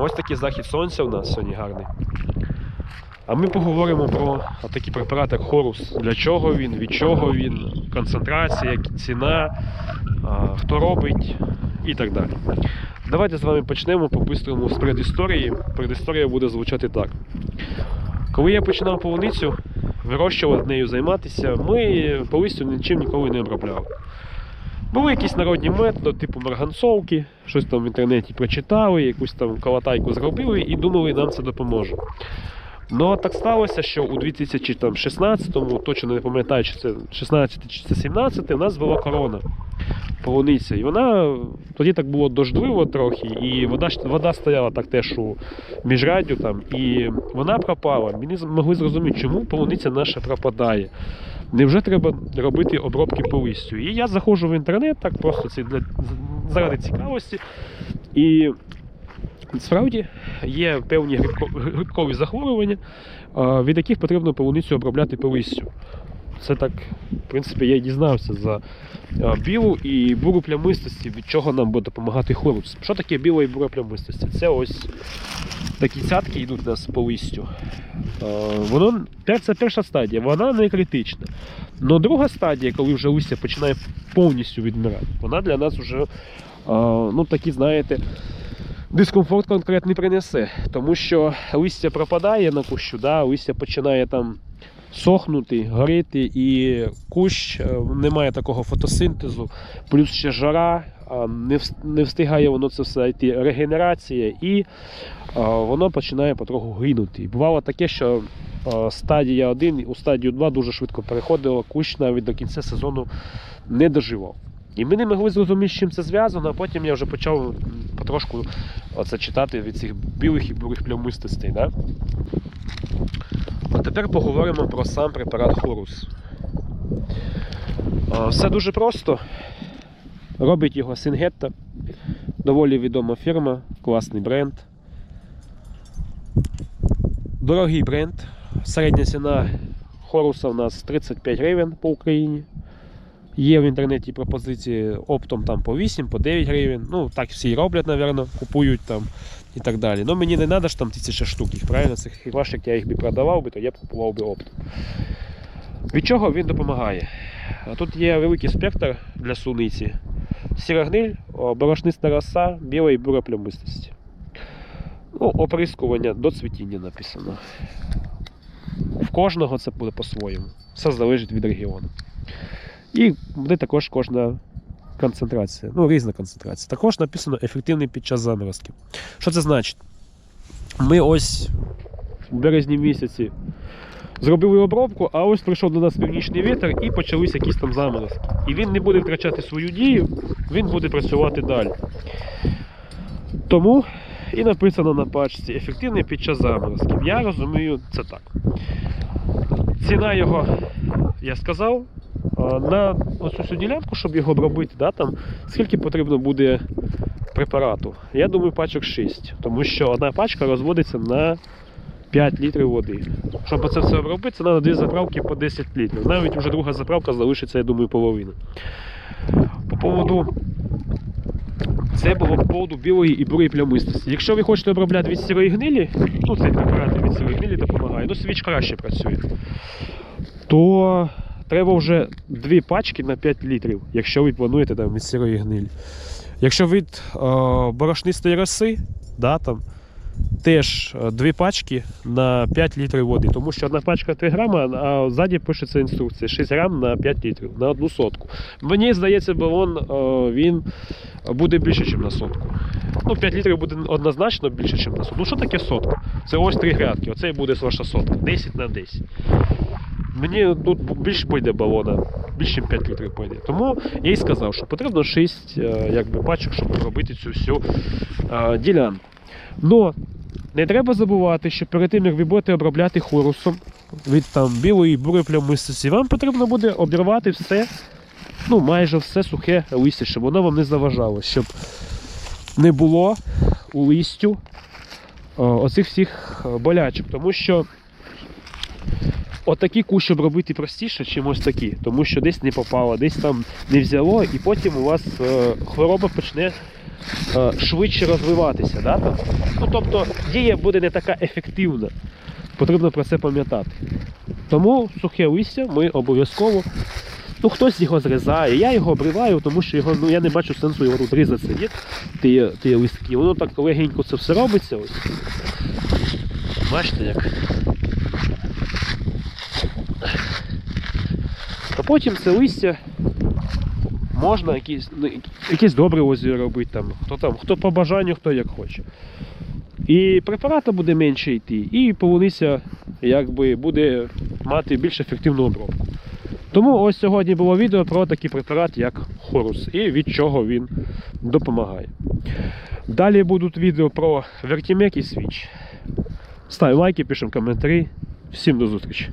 Ось такий захід сонця у нас сьогодні гарний. А ми поговоримо про такий препарат, як Хорус. Для чого він, від чого він, концентрація, ціна, хто робить і так далі. Давайте з вами почнемо по-бистрому з предісторії. Предісторія буде звучати так. Коли я починав полуницю вирощувати нею займатися, ми по нічим ніколи не обробляли. Були якісь народні методи, типу марганцовки, щось там в інтернеті прочитали, якусь там колотайку зробили і думали, нам це допоможе. Ну, так сталося, що у 2016-му, точно не пам'ятаю, чи це 16 чи це 17 у нас була корона полуниця. І вона тоді так було дождливо трохи, і вода, вода стояла так теж у міжраддю там, і вона пропала. Ми не з- могли зрозуміти, чому полуниця наша пропадає. Невже треба робити обробки по листю? І я заходжу в інтернет, так просто це для, заради цікавості. І Справді є певні грибкові захворювання, від яких потрібно полуницю обробляти по листю. Це так, в принципі, я й дізнався за білу і буру плямистості, від чого нам буде допомагати хорус. Що таке біла і бура плямистості? Це ось такі цятки йдуть у нас по листю. Воно, це перша стадія, вона не критична. Но друга стадія, коли вже листя починає повністю відмирати, вона для нас вже, ну такі, знаєте, дискомфорт конкретний принесе, тому що листя пропадає на кущу, да, листя починає там сохнути, горіти, і кущ е, не має такого фотосинтезу, плюс ще жара, не, встигає воно це все йти регенерація, і воно починає потроху гинути. Бувало таке, що стадія 1 у стадію 2 дуже швидко переходила, кущ навіть до кінця сезону не доживав. І ми не могли зрозуміти, з чим це зв'язано, а потім я вже почав потрошку оце читати від цих білих і бурих плямистостей. Да? А тепер поговоримо про сам препарат Хорус. Все дуже просто. Робить його Сингетта. Доволі відома фірма, класний бренд. Дорогий бренд. Середня ціна Хоруса у нас 35 гривень по Україні. Є в інтернеті пропозиції оптом там по 8, по 9 гривень. Ну, так всі роблять, напевно, купують там і так далі. Ну мені не треба ж там тисяча штук їх, правильно? Цих як я їх би продавав то я б купував би оптом. Від чого він допомагає? Тут є великий спектр для суниці. Сіра гниль, о, борошниста роса, біла і бура плямистості. Ну, оприскування до цвітіння написано. В кожного це буде по-своєму. Все залежить від регіону. І буде також кожна концентрація, ну різна концентрація. Також написано ефективний під час заморозків. Що це значить? Ми ось в березні місяці зробили обробку, а ось прийшов до нас північний вітер і почалися якісь там заморозки. І він не буде втрачати свою дію, він буде працювати далі. Тому і написано на пачці ефективний під час заморозків. Я розумію це так. Ціна його, я сказав, на оцю всю ділянку, щоб його обробити, да, там, скільки потрібно буде препарату. Я думаю, пачок 6, тому що одна пачка розводиться на 5 літрів води. Щоб це все обробити, це треба дві заправки по 10 літрів. Навіть вже друга заправка залишиться, я думаю, половина. По поводу це було по поводу білої і бурої плямистості. Якщо ви хочете обробляти від сірої гнилі, ну цей препарат від сірої гнилі допомагає, ну свіч краще працює, то треба вже дві пачки на 5 літрів, якщо ви плануєте там від сірої гнилі. Якщо від е, борошнистої роси, да, там, теж е, дві пачки на 5 літрів води, тому що одна пачка 3 грама, а ззаді пишеться інструкція 6 грам на 5 літрів, на одну сотку. Мені здається, балон е, він буде більше, ніж на сотку. Ну, 5 літрів буде однозначно більше, ніж на сотку. Ну що таке сотка? Це ось три грядки, оце і буде ваша сотка. 10 на 10. Мені тут більше пойде балона, більше, ніж 5 літрів пойде. Тому я й сказав, що потрібно 6 е, якби, пачок, щоб робити цю всю е, ділянку. Но не треба забувати, що перед тим, як ви будете обробляти хорусом від там білої бурої плямистості, вам потрібно буде обірвати все, ну майже все сухе листя, щоб воно вам не заважало, щоб не було у листю е, оцих всіх болячок. Тому що отакі кущі обробити простіше, чим ось такі, тому що десь не попало, десь там не взяло, і потім у вас е, хвороба почне е, швидше розвиватися. Да? Ну, тобто дія буде не така ефективна. Потрібно про це пам'ятати. Тому сухе листя ми обов'язково. Ну, хтось його зрізає. Я його обриваю, тому що його, ну, я не бачу сенсу його тут різати. Є ті, ті листки. Воно так легенько це все робиться. Ось. Бачите як. Потім це листя можна якісь, ну, якісь добре озеро робити там. Хто там, хто по бажанню, хто як хоче. І препарата буде менше йти, і полуниця якби буде мати більш ефективну обробку. Тому ось сьогодні було відео про такий препарат, як Хорус, і від чого він допомагає. Далі будуть відео про вертімек і свіч. Став лайки, пишемо коментарі. Всім до зустрічі!